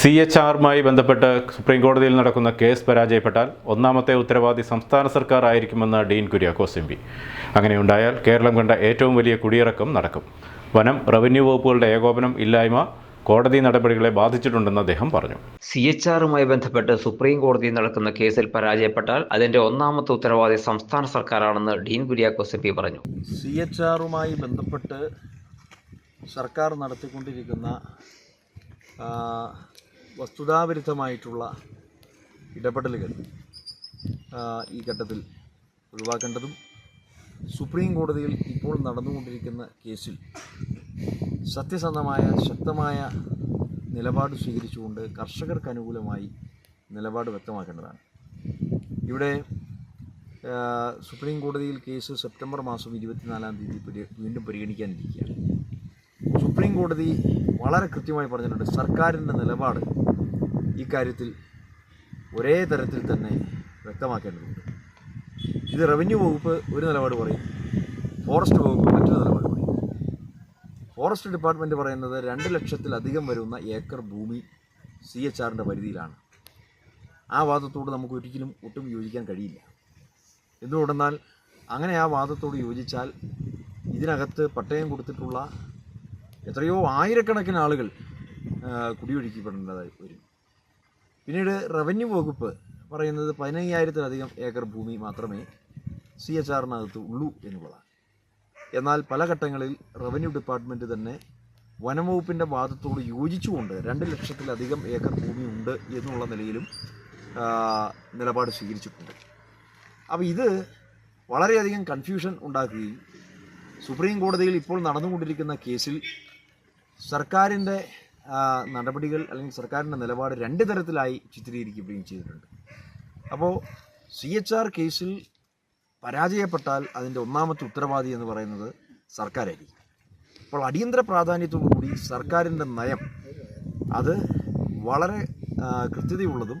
C H ആറുമായി ബന്ധപ്പെട്ട് supreme കോടതിയിൽ നടക്കുന്ന കേസ് പരാജയപ്പെട്ടാൽ ഒന്നാമത്തെ ഉത്തരവാദി സംസ്ഥാന സർക്കാർ ആയിരിക്കുമെന്ന് ഡീൻ കുര്യാക്കോസ് എം പി. അങ്ങനെയുണ്ടായാൽ കേരളം കണ്ട ഏറ്റവും വലിയ കുടിയിറക്കം നടക്കും. വനം റവന്യൂ വകുപ്പുകളുടെ ഏകോപനം ഇല്ലായ്മ കോടതി നടപടികളെ ബാധിച്ചിട്ടുണ്ടെന്ന് അദ്ദേഹം പറഞ്ഞു. സി എച്ച് ആറുമായി ബന്ധപ്പെട്ട് സുപ്രീം കോടതിയിൽ നടക്കുന്ന കേസിൽ പരാജയപ്പെട്ടാൽ അതിന്റെ ഒന്നാമത്തെ ഉത്തരവാദി സംസ്ഥാന സർക്കാരാണെന്ന് ഡീൻ കുര്യാക്കോസ് എം പി പറഞ്ഞു. സി എച്ച് ആറുമായി ബന്ധപ്പെട്ട് സർക്കാർ നടത്തിക്കൊണ്ടിരിക്കുന്ന വസ്തുതാവിരുദ്ധമായിട്ടുള്ള ഇടപെടലുകൾ ഈ ഘട്ടത്തിൽ ഒഴിവാക്കേണ്ടതും സുപ്രീം കോടതിയിൽ ഇപ്പോൾ നടന്നുകൊണ്ടിരിക്കുന്ന കേസിൽ സത്യസന്ധമായ ശക്തമായ നിലപാട് സ്വീകരിച്ചുകൊണ്ട് കർഷകർക്ക് അനുകൂലമായി നിലപാട് വ്യക്തമാക്കേണ്ടതാണ്. ഇവിടെ സുപ്രീം കോടതിയിൽ കേസ് സെപ്റ്റംബർ മാസം ഇരുപത്തിനാലാം തീയതി വീണ്ടും പരിഗണിക്കാനിരിക്കുകയാണ്. സുപ്രീം കോടതി വളരെ കൃത്യമായി പറഞ്ഞിട്ടുണ്ട് സർക്കാരിന്റെ നിലപാട് ഈ കാര്യത്തിൽ ഒരേ തരത്തിൽ തന്നെ വ്യക്തമാക്കേണ്ടതുണ്ട്. ഇത് റവന്യൂ വകുപ്പ് ഒരു നിലപാട് പറയും ഫോറസ്റ്റ് വകുപ്പ് മറ്റൊരു നിലപാട് പറയും. ഫോറസ്റ്റ് ഡിപ്പാർട്ട്മെന്റ് പറയുന്നത് രണ്ട് ലക്ഷത്തിലധികം വരുന്ന ഏക്കർ ഭൂമി സി എച്ച് ആറിന്റെ പരിധിയിലാണ്. ആ വാദത്തോട് നമുക്ക് ഒരിക്കലും ഒട്ടും യോജിക്കാൻ കഴിയില്ല. എന്തുകൊണ്ടെന്നാൽ അങ്ങനെ ആ വാദത്തോട് യോജിച്ചാൽ ഇതിനകത്ത് പട്ടയം കൊടുത്തിട്ടുള്ള എത്രയോ ആയിരക്കണക്കിന് ആളുകൾ കുടിയൊഴുക്കിപ്പെടേണ്ടതായി വരും. പിന്നീട് റവന്യൂ വകുപ്പ് പറയുന്നത് പതിനയ്യായിരത്തിലധികം ഏക്കർ ഭൂമി മാത്രമേ സി എച്ച് ആറിനകത്ത് ഉള്ളൂ എന്നുള്ളതാണ്. എന്നാൽ പല ഘട്ടങ്ങളിൽ റവന്യൂ ഡിപ്പാർട്ട്മെന്റ് തന്നെ വനംവകുപ്പിന്റെ വാദത്തോട് യോജിച്ചുകൊണ്ട് രണ്ട് ലക്ഷത്തിലധികം ഏക്കർ ഭൂമി ഉണ്ട് എന്നുള്ള നിലയിലും നിലപാട് സ്വീകരിച്ചിട്ടുണ്ട്. അപ്പോൾ ഇത് വളരെയധികം കൺഫ്യൂഷൻ ഉണ്ടാക്കുകയും സുപ്രീം കോടതിയിൽ ഇപ്പോൾ നടന്നുകൊണ്ടിരിക്കുന്ന കേസിൽ സർക്കാരിന്റെ നടപടികൾ അല്ലെങ്കിൽ സർക്കാരിന്റെ നിലപാട് രണ്ട് തരത്തിലായി ചിത്രീകരിക്കുകയും ചെയ്തിട്ടുണ്ട്. അപ്പോൾ സി എച്ച് ആർ കേസിൽ പരാജയപ്പെട്ടാൽ അതിന്റെ ഒന്നാമത്തെ ഉത്തരവാദി എന്ന് പറയുന്നത് സർക്കാരായിരിക്കും. അപ്പോൾ അടിയന്തര പ്രാധാന്യത്തോടു കൂടി സർക്കാരിന്റെ നയം അത് വളരെ കൃത്യതയുള്ളതും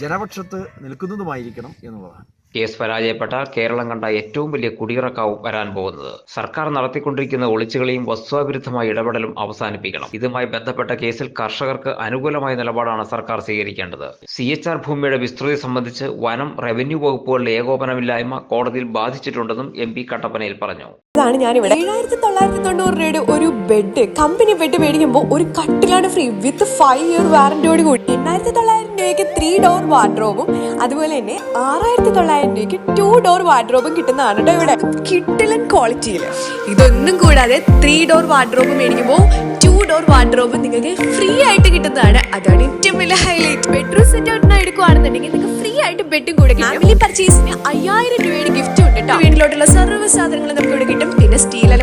ജനപക്ഷത്ത് നിൽക്കുന്നതുമായിരിക്കണം എന്നുള്ളതാണ്. കേസ് പരാജയപ്പെട്ടാൽ കേരളം കണ്ട ഏറ്റവും വലിയ കുടിയിറക്കാവും വരാൻ പോകുന്നത്. സർക്കാർ നടത്തിക്കൊണ്ടിരിക്കുന്ന ഒളിച്ചുകളിയും വസ്തുവിരുദ്ധമായ ഇടപെടലും അവസാനിപ്പിക്കണം. ഇതുമായി ബന്ധപ്പെട്ട കേസിൽ കർഷകർക്ക് അനുകൂലമായ നിലപാടാണ് സർക്കാർ സ്വീകരിക്കേണ്ടത്. സി എച്ച് ആർ ഭൂമിയുടെ വിസ്തൃതി സംബന്ധിച്ച് വനം റവന്യൂ വകുപ്പുകളുടെ ഏകോപനമില്ലായ്മ കോടതിയിൽ ബാധിച്ചിട്ടുണ്ടെന്നും എം പി കട്ടപ്പനയിൽ പറഞ്ഞു. ാണ് ഞാനിവിടെ. ഏഴായിരത്തി തൊള്ളായിരത്തി തൊണ്ണൂറ് രൂപയുടെ ഒരു ബെഡ് കമ്പനി ബെഡ് മേടിക്കുമ്പോൾ ഒരു കട്ടിലാണ് ഫ്രീ വിത്ത് ഫൈവ് ഇയർ വാറന്റിയോട് കൂടി. എണ്ണായിരത്തി തൊള്ളായിരം രൂപയ്ക്ക് ത്രീ ഡോർ വാർഡ്രോബും അതുപോലെ തന്നെ ആറായിരത്തി തൊള്ളായിരം രൂപയ്ക്ക് ടു ഡോർ വാർഡ്രോബും കിട്ടുന്നതാണ് കേട്ടോ ഇവിടെ. കിട്ടിലൻ ക്വാളിറ്റിയിൽ ഇതൊന്നും കൂടാതെ ത്രീ ഡോർ വാർഡ്രോബ് മേടിക്കുമ്പോൾ ടു ഡോർ വാർഡ്രോബ് നിങ്ങൾക്ക് ഫ്രീ ആയിട്ട് കിട്ടുന്നതാണ്. അതാണ് ഏറ്റവും വലിയ ഹൈലൈറ്റ് ബെഡ്റൂം സെറ്റ് ഔട്ടിനാണ് എടുക്കുകയാണെന്നുണ്ടെങ്കിൽ നിങ്ങൾക്ക് ഫ്രീ ആയിട്ട് ബെഡും കൂടെ ഫാമിലി പർച്ചേസിന് അയ്യായിരം രൂപയുടെ ഗിഫ്റ്റ് വീട്ടിലോട്ടുള്ള സർവ സാധനങ്ങളും നമുക്ക് ഇവിടെ കിട്ടും.